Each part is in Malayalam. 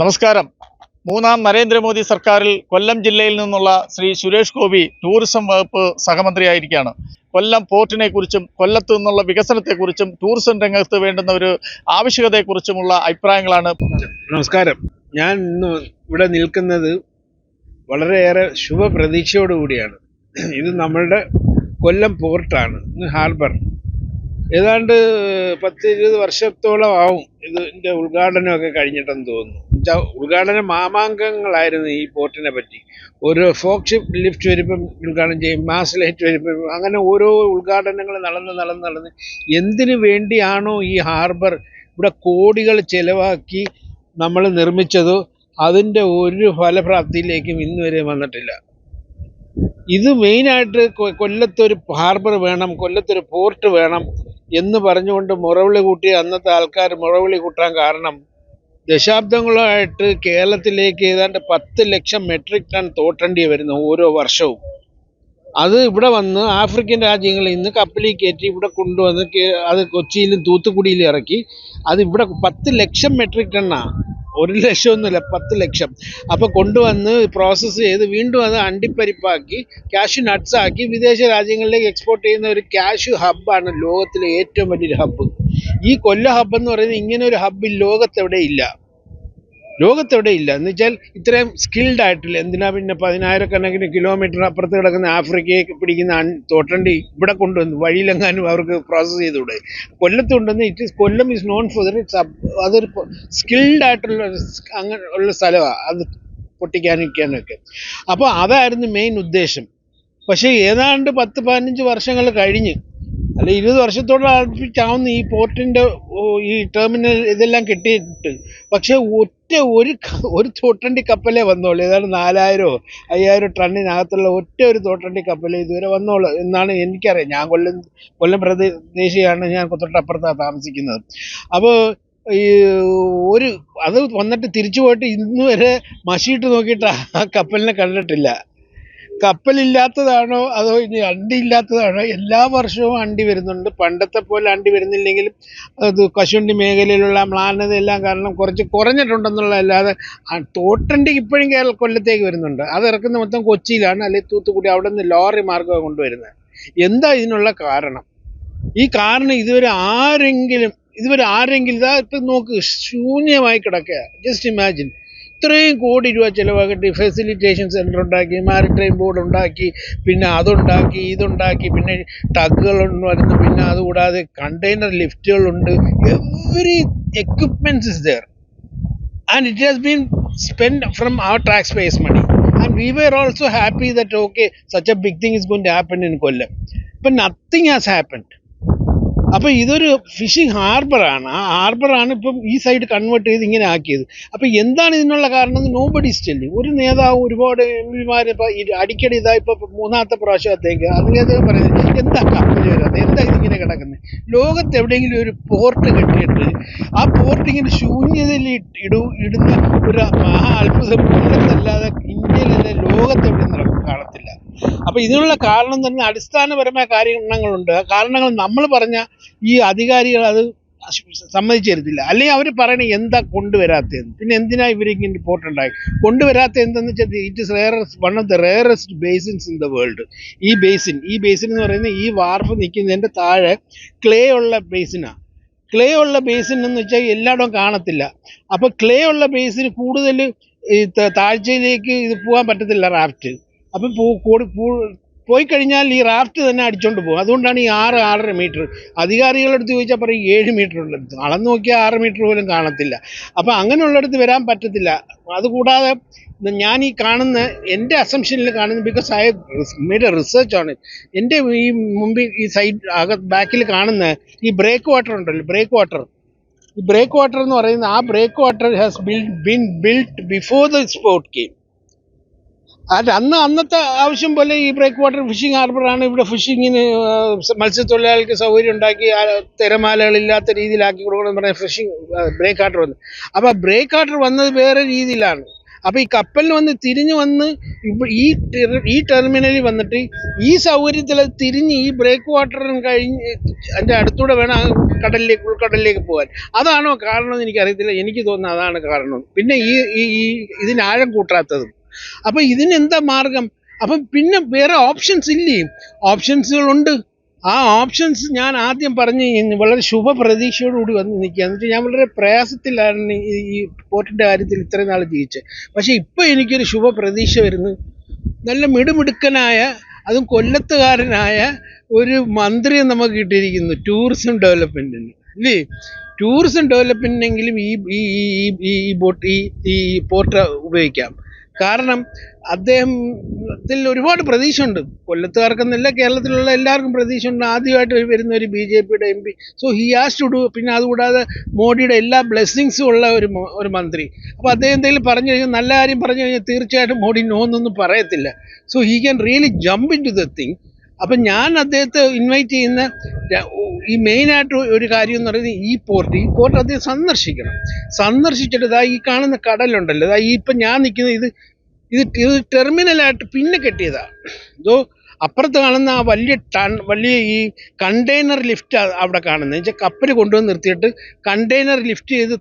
നമസ്കാരം. മൂന്നാം നരേന്ദ്രമോദി സർക്കാരിൽ കൊല്ലം ജില്ലയിൽ നിന്നുള്ള ശ്രീ സുരേഷ് ഗോപി ടൂറിസം വകുപ്പ് സഹമന്ത്രിയായിരിക്കുകയാണ്. കൊല്ലം പോർട്ടിനെക്കുറിച്ചും കൊല്ലത്ത് നിന്നുള്ള വികസനത്തെക്കുറിച്ചും ടൂറിസം രംഗത്ത് വേണ്ടുന്ന ഒരു ആവശ്യകതയെക്കുറിച്ചുമുള്ള അഭിപ്രായങ്ങളാണ്. നമസ്കാരം. ഞാൻ ഇന്ന് ഇവിടെ നിൽക്കുന്നത് വളരെയേറെ ശുഭപ്രതീക്ഷയോടുകൂടിയാണ്. ഇത് നമ്മളുടെ കൊല്ലം പോർട്ടാണ് ഹാർബർ. ഏതാണ്ട് പത്ത് ഇരുപത് വർഷത്തോളം ആവും ഇതിന്റെ ഉദ്ഘാടനമൊക്കെ കഴിഞ്ഞിട്ടെന്ന് തോന്നുന്നു. ഉദ്ഘാടന മാമാങ്കങ്ങളായിരുന്നു ഈ പോർട്ടിനെ പറ്റി. ഒരു ഫോക്ഷിപ്പ് ലിഫ്റ്റ് വരുമ്പം ഉദ്ഘാടനം ചെയ്യും മാസ് ലൈറ്റ് വരുമ്പം അങ്ങനെ ഓരോ ഉദ്ഘാടനങ്ങൾ നടന്ന് നടന്ന് നടന്ന് എന്തിനു വേണ്ടിയാണോ ഈ ഹാർബർ ഇവിടെ കോടികൾ ചിലവാക്കി നമ്മൾ നിർമ്മിച്ചതോ അതിന്റെ ഒരു ഫലപ്രാപ്തിയിലേക്കും ഇന്ന് വരെ വന്നിട്ടില്ല. ഇത് മെയിനായിട്ട് കൊല്ലത്തൊരു ഹാർബർ വേണം കൊല്ലത്തൊരു പോർട്ട് വേണം എന്ന് പറഞ്ഞുകൊണ്ട് മുറവിളി കൂട്ടി അന്നത്തെ ആൾക്കാർ മുറവിളി കൂട്ടാൻ കാരണം ദശാബ്ദങ്ങളായിട്ട് കേരളത്തിലേക്ക് ഏതാണ്ട് പത്ത് ലക്ഷം മെട്രിക് ടൺ തോട്ടണ്ടി വരുന്നു ഓരോ വർഷവും. അത് ഇവിടെ വന്ന് ആഫ്രിക്കൻ രാജ്യങ്ങളിൽ നിന്ന് കപ്പലിൽ കയറ്റി ഇവിടെ കൊണ്ടുവന്ന് അത് കൊച്ചിയിലും തൂത്തുക്കുടിയിലും ഇറക്കി. അത് ഇവിടെ പത്ത് ലക്ഷം മെട്രിക് ടണ്ണാണ് ഒരു ലക്ഷം ഒന്നുമില്ല പത്ത് ലക്ഷം. അപ്പോൾ കൊണ്ടുവന്ന് പ്രോസസ്സ് ചെയ്ത് വീണ്ടും അത് അണ്ടിപ്പരിപ്പാക്കി ക്യാഷ് നട്ട്സ് ആക്കി വിദേശ രാജ്യങ്ങളിലേക്ക് എക്സ്പോർട്ട് ചെയ്യുന്ന ഒരു ക്യാഷ് ഹബ്ബാണ് ലോകത്തിലെ ഏറ്റവും വലിയൊരു ഹബ്ബ് ഈ കൊല്ല ഹബ്ബ് എന്ന് പറയുന്നത് ഇങ്ങനെ ഒരു ഹബ്ബ് ലോകത്തെവിടെ ഇല്ല. ലോകത്തെവിടെ ഇല്ല. എന്ന് വെച്ചാൽ ഇത്രയും സ്കിൽഡ് ആയിട്ടില്ല എന്തിനാ പിന്നെ പതിനായിരക്കണക്കിന് കിലോമീറ്റർ അപ്പുറത്ത് കിടക്കുന്ന ആഫ്രിക്കയെ പിടിക്കുന്ന തോട്ടണ്ടി ഇവിടെ കൊണ്ടുവന്നു വഴിയിലെങ്ങാനും അവർക്ക് പ്രോസസ്സ് ചെയ്തുകൂടെ? കൊല്ലത്ത് കൊണ്ടുവന്ന് it is Kollam is known for its അതൊരു സ്കിൽഡ് ആയിട്ടുള്ള അങ്ങനെ ഉള്ള സ്ഥലമാണ് അത് പൊട്ടിക്കാനും ഇരിക്കാനും അപ്പോൾ അതായിരുന്നു മെയിൻ ഉദ്ദേശം. പക്ഷേ ഏതാണ്ട് പത്ത് പതിനഞ്ച് വർഷങ്ങൾ കഴിഞ്ഞ് അല്ല ഇരുപത് വർഷത്തോളം അടുപ്പിച്ചാവുന്ന ഈ പോർട്ടിന്റെ ഈ ടെർമിനൽ ഇതെല്ലാം കിട്ടിയിട്ട്. പക്ഷേ ഒറ്റ ഒരു ഒരു തോട്ടണ്ടി കപ്പലേ വന്നോളൂ. ഏതാണ്ട് നാലായിരോ അയ്യായിരം ടണ്ണിനകത്തുള്ള ഒറ്റ ഒരു തോട്ടണ്ടി കപ്പലേ ഇതുവരെ വന്നോളൂ എന്നാണ് എനിക്കറിയാം. ഞാൻ കൊല്ലം കൊല്ലം പ്രദേശിയാണ് ഞാൻ തൊട്ടപ്പുറത്താണ് താമസിക്കുന്നത്. അപ്പോൾ ഈ ഒരു അത് വന്നിട്ട് തിരിച്ചു പോയിട്ട് ഇന്ന് വരെ മഷിയിട്ട് നോക്കിയിട്ട് ആ കപ്പലിനെ കണ്ടിട്ടില്ല. കപ്പലില്ലാത്തതാണോ അതോ ഇനി അണ്ടി ഇല്ലാത്തതാണോ എല്ലാ വർഷവും അണ്ടി വരുന്നുണ്ട്. പണ്ടത്തെ പോലെ അണ്ടി വരുന്നില്ലെങ്കിലും അത് കശുവണ്ടി മേഖലയിലുള്ള മ്ലാനതയെല്ലാം കാരണം കുറച്ച് കുറഞ്ഞിട്ടുണ്ടെന്നുള്ള അല്ലാതെ ആ തോട്ടണ്ടി ഇപ്പോഴും കേരള കൊല്ലത്തേക്ക് വരുന്നുണ്ട്. അത് ഇറക്കുന്ന മൊത്തം കൊച്ചിയിലാണ് അല്ലെങ്കിൽ തൂത്തുക്കുടി അവിടെ നിന്ന് ലോറി മാർഗം കൊണ്ടുവരുന്നത്. എന്താ ഇതിനുള്ള കാരണം? ഈ കാരണം ഇതുവരെ ആരെങ്കിലും ഇതുവരെ ആരെങ്കിലും ഇതാ ഇപ്പം നോക്ക് ശൂന്യമായി കിടക്കുക ജസ്റ്റ് ഇമാജിൻ ഇത്രയും കോടി രൂപ ചിലവാക്കിയിട്ട് ഫെസിലിറ്റേഷൻ സെന്റർ ഉണ്ടാക്കി മാരിടൈം ബോർഡ് ഉണ്ടാക്കി പിന്നെ അതുണ്ടാക്കി ഇതുണ്ടാക്കി പിന്നെ ടഗുകളുണ്ട് വരുന്നത് പിന്നെ അതുകൂടാതെ container ലിഫ്റ്റുകളുണ്ട് every equipments is there and it has been spend from our tax payers money and we were also happy that okay such a big thing is going to happen in Kollam ഇപ്പം നത്തിങ് ഹാസ് ഹാപ്പൻഡ് അപ്പോൾ ഇതൊരു ഫിഷിംഗ് ഹാർബറാണ് ആ ഹാർബറാണ് ഇപ്പം ഈ സൈഡ് കൺവേർട്ട് ചെയ്ത് ഇങ്ങനെ ആക്കിയത്. അപ്പോൾ എന്താണ് ഇതിനുള്ള കാരണം എന്ന് നോബഡി സ്റ്റെല്ലി ഒരു നേതാവ് ഒരുപാട് എം പിമാർ ഇപ്പോൾ അടിക്കടി ഇതാ ഇപ്പോൾ മൂന്നാമത്തെ അതിന് അദ്ദേഹം പറയുന്നത് എന്താ കപ്പൽ വരാത്തത് എന്താ ഇതിങ്ങനെ കിടക്കുന്നത് ലോകത്ത് എവിടെയെങ്കിലും ഒരു പോർട്ട് കെട്ടിയിട്ട് ആ പോർട്ട് ഇങ്ങനെ ശൂന്യതയിൽ ഇടു ഇടുന്ന ഒരു മഹാ അത്ഭുതം കൊല്ലത്തല്ലാതെ ഇന്ത്യയിലല്ല ലോകത്ത് എവിടെ നടക്കും കാണത്തില്ല അപ്പൊ ഇതിനുള്ള കാരണം തന്നെ അടിസ്ഥാനപരമായ കാരണങ്ങളുണ്ട് കാരണങ്ങൾ നമ്മൾ പറഞ്ഞ ഈ അധികാരികൾ അത് സമ്മതിച്ചു തരത്തില്ല അല്ലെങ്കിൽ അവർ പറയണ എന്താ കൊണ്ടുവരാത്തതെന്ന്. പിന്നെ എന്തിനാ ഇവരിങ്ങനെ റിപ്പോർട്ട് ഉണ്ടായി? കൊണ്ടുവരാത്ത എന്തെന്ന് വെച്ചാൽ it is rarest one of the rarest basins in the world ഈ ബേസിൻ ഈ ബേസിൻ എന്ന് പറയുന്നത് ഈ വാർഫ് നിൽക്കുന്നതിന്റെ താഴെ ക്ലേ ഉള്ള ബേസിനാണ് ക്ലേ ഉള്ള ബേസിൻ എന്ന് വെച്ചാൽ എല്ലായിടവും കാണത്തില്ല. അപ്പോൾ ക്ലേ ഉള്ള ബേസിന് കൂടുതൽ ഈ താഴ്ചയിലേക്ക് ഇത് പോകാൻ പറ്റത്തില്ല റാഫ്റ്റ് അപ്പം പോ കൂടി പൂ പോയി കഴിഞ്ഞാൽ ഈ റാഫ്റ്റ് തന്നെ അടിച്ചോണ്ട് പോകും. അതുകൊണ്ടാണ് ഈ ആറ് ആറര മീറ്റർ അധികാരികളെടുത്ത് ചോദിച്ചാൽ പറയും ഏഴ് മീറ്റർ ഉള്ളത്. അളന്ന് നോക്കിയാൽ ആറ് മീറ്റർ പോലും കാണത്തില്ല. അപ്പം അങ്ങനെയുള്ളിടത്ത് വരാൻ പറ്റത്തില്ല. അതുകൂടാതെ ഞാൻ ഈ കാണുന്ന എന്റെ അസംഷനിൽ കാണുന്ന ബിക്കോസ് ഐ മെയ്ഡ് റിസർച്ച് ആണ് എന്റെ ഈ മുമ്പിൽ ഈ സൈഡ് അകത്ത് ബാക്കിൽ കാണുന്ന ഈ ബ്രേക്ക് വാട്ടർ ഉണ്ടല്ലോ ബ്രേക്ക് വാട്ടർ ഈ ബ്രേക്ക് വാട്ടർ എന്ന് പറയുന്ന ആ break water has build been build before the sport game അത് അന്ന് അന്നത്തെ ആവശ്യം പോലെ ഈ ബ്രേക്ക് വാട്ടർ ഫിഷിംഗ് ഹാർബറാണ് ഇവിടെ ഫിഷിങ്ങിന് മത്സ്യത്തൊഴിലാളികൾക്ക് സൗകര്യം ഉണ്ടാക്കി തിരമാലകളില്ലാത്ത രീതിയിലാക്കി കൊടുക്കണം പറഞ്ഞാൽ പറഞ്ഞ ഫിഷിംഗ് ബ്രേക്ക് വാട്ടർ വന്നു. അപ്പോൾ ബ്രേക്ക് വാട്ടർ വന്നത് വേറെ രീതിയിലാണ്. അപ്പോൾ ഈ കപ്പലിന് വന്ന് തിരിഞ്ഞു വന്ന് ഈ ഈ ടെർമിനലിൽ വന്നിട്ട് ഈ സൗകര്യത്തിൽ തിരിഞ്ഞ് ഈ ബ്രേക്ക് വാട്ടറും കഴിഞ്ഞ് അതിന്റെ അടുത്തൂടെ വേണം കടലിലേക്ക് ഉൾക്കടലിലേക്ക് പോകാൻ. അതാണോ കാരണം എന്ന് എനിക്കറിയത്തില്ല. എനിക്ക് തോന്നുന്നത് അതാണ് കാരണം. പിന്നെ ഈ ഈ ഈ ഇതിന് ആഴം കൂട്ടാത്തതും. അപ്പം ഇതിനെന്താ മാർഗം? അപ്പം പിന്നെ വേറെ ഓപ്ഷൻസ് ഇല്ലേ? ഓപ്ഷൻസുകളുണ്ട് ആ ഓപ്ഷൻസ് ഞാൻ ആദ്യം പറഞ്ഞു വളരെ ശുഭപ്രതീക്ഷയോടുകൂടി വന്ന് നിൽക്കുക എന്ന് വെച്ചാൽ ഞാൻ വളരെ പ്രയാസത്തിലാണ് ഈ പോർട്ടിന്റെ കാര്യത്തിൽ ഇത്രയും നാൾ ജീവിച്ചത് പക്ഷേ ഇപ്പോൾ എനിക്കൊരു ശുഭപ്രതീക്ഷ വരുന്നു. നല്ല മിടുമിടുക്കനായ അതും കൊല്ലത്തുകാരനായ ഒരു മന്ത്രി നമുക്ക് കിട്ടിയിരിക്കുന്നു ടൂറിസം ഡെവലപ്മെന്റിന് അല്ലേ ടൂറിസം ഡെവലപ്മെന്റിനെങ്കിലും ഈ ഈ- ഈ ഈ ബോട്ട് ഈ ഈ പോർട്ട് ഉപയോഗിക്കാം. കാരണം അദ്ദേഹത്തിൽ ഒരുപാട് പ്രതീക്ഷയുണ്ട്. കൊല്ലത്തുകാർക്കെന്നല്ല കേരളത്തിലുള്ള എല്ലാവർക്കും പ്രതീക്ഷയുണ്ട്. ആദ്യമായിട്ട് വരുന്ന ഒരു ബി ജെ പിയുടെ M P. So he has to do പിന്നെ അതുകൂടാതെ മോഡിയുടെ എല്ലാ ബ്ലെസ്സിങ്സും ഉള്ള ഒരു ഒരു മന്ത്രി. അപ്പോൾ അദ്ദേഹം എന്തെങ്കിലും പറഞ്ഞു കഴിഞ്ഞാൽ നല്ല കാര്യം പറഞ്ഞു കഴിഞ്ഞാൽ തീർച്ചയായിട്ടും മോഡി നോ എന്നൊന്നും പറയത്തില്ല. So he can really jump in to the thing അപ്പം ഞാൻ അദ്ദേഹത്തെ ഇൻവൈറ്റ് ചെയ്യുന്ന ഈ മെയിനായിട്ട് ഒരു കാര്യം എന്ന് പറയുന്നത് ഈ പോർട്ട് ഈ പോർട്ട് അദ്ദേഹം സന്ദർശിക്കണം. സന്ദർശിച്ചിട്ട് ഇതാ ഈ കാണുന്ന കടലുണ്ടല്ലോ ഇതാ ഈ ഇപ്പം ഞാൻ നിൽക്കുന്ന ഇത് ഇത് ഇത് ടെർമിനലായിട്ട് പിന്നെ കെട്ടിയതാണ് ഇതോ അപ്പുറത്ത് കാണുന്ന ആ വലിയ ടൺ വലിയ ഈ കണ്ടെയ്നർ ലിഫ്റ്റ് അവിടെ കാണുന്നത്. വെച്ചാൽ കപ്പൽ കൊണ്ടുവന്ന് നിർത്തിയിട്ട് കണ്ടെയ്നർ ലിഫ്റ്റ് ചെയ്ത്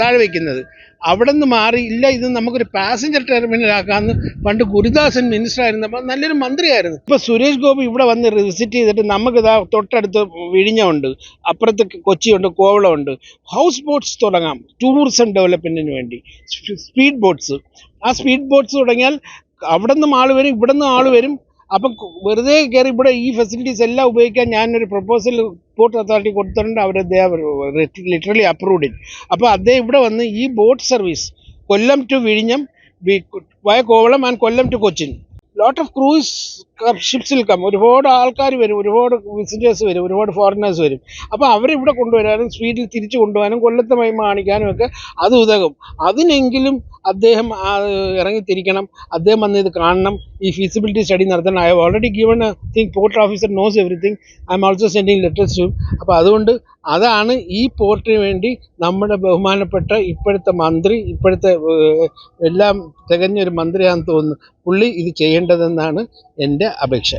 താഴെ വയ്ക്കുന്നത് അവിടെ നിന്ന് മാറി ഇല്ല ഇത് നമുക്കൊരു പാസഞ്ചർ ടെർമിനൽ ആക്കാമെന്ന് പണ്ട് ഗുരുദാസൻ മിനിസ്റ്റർ ആയിരുന്നപ്പോൾ നല്ലൊരു മന്ത്രിയായിരുന്നു. ഇപ്പോൾ സുരേഷ് ഗോപി ഇവിടെ വന്ന് വിസിറ്റ് ചെയ്തിട്ട് നമുക്ക് ഇതാ തൊട്ടടുത്ത് വിഴിഞ്ഞമുണ്ട്. അപ്പുറത്ത് കൊച്ചിയുണ്ട് കോവളമുണ്ട്. ഹൗസ് ബോട്ട്സ് തുടങ്ങാം. ടൂറിസം ഡെവലപ്മെന്റിന് വേണ്ടി. സ്പീഡ് ബോട്ട്സ് ആ സ്പീഡ് ബോട്ട്സ് തുടങ്ങിയാൽ അവിടെ നിന്നും ആൾ വരും ഇവിടെ നിന്നും ആൾ വരും. അപ്പം വെറുതെ കയറി ഇവിടെ ഈ ഫെസിലിറ്റീസ് എല്ലാം ഉപയോഗിക്കാൻ ഞാനൊരു പ്രപ്പോസൽ പോർട്ട് അതോറിറ്റി കൊടുത്തിട്ടുണ്ട്. അവർ ലിറ്ററലി അപ്രൂവ്ഡ് ഇറ്റ് അപ്പോൾ അദ്ദേഹം ഇവിടെ വന്ന് ഈ ബോട്ട് സർവീസ് കൊല്ലം ടു വിഴിഞ്ഞം via Kovalam and Kollam to Cochin. Lot of cruise ഷിപ്സിൽ come ഒരുപാട് ആൾക്കാർ വരും ഒരുപാട് വിസിറ്റേഴ്സ് വരും ഒരുപാട് ഫോറിനേഴ്സ് വരും. അപ്പോൾ അവരിവിടെ കൊണ്ടുവരാനും സ്വീറ്റിൽ തിരിച്ചു കൊണ്ടുപോകാനും കൊല്ലത്തെ മഹിമ കാണിക്കാനും ഒക്കെ അത് ഉതകും. അതിനെങ്കിലും അദ്ദേഹം ഇറങ്ങിത്തിരിക്കണം. അദ്ദേഹം വന്ന് ഇത് കാണണം. ഈ ഫീസിബിലിറ്റി സ്റ്റഡി നടത്തണം. I already given think port officer knows everything I'm also sending letters to അപ്പോൾ അതുകൊണ്ട് അതാണ് ഈ പോർട്ടിന് വേണ്ടി നമ്മുടെ ബഹുമാനപ്പെട്ട ഇപ്പോഴത്തെ മന്ത്രി ഇപ്പോഴത്തെ എല്ലാം തികഞ്ഞൊരു മന്ത്രിയാണെന്ന് തോന്നുന്നു. പുള്ളി ഇത് ചെയ്യേണ്ടതെന്നാണ് എന്റെ അപേക്ഷ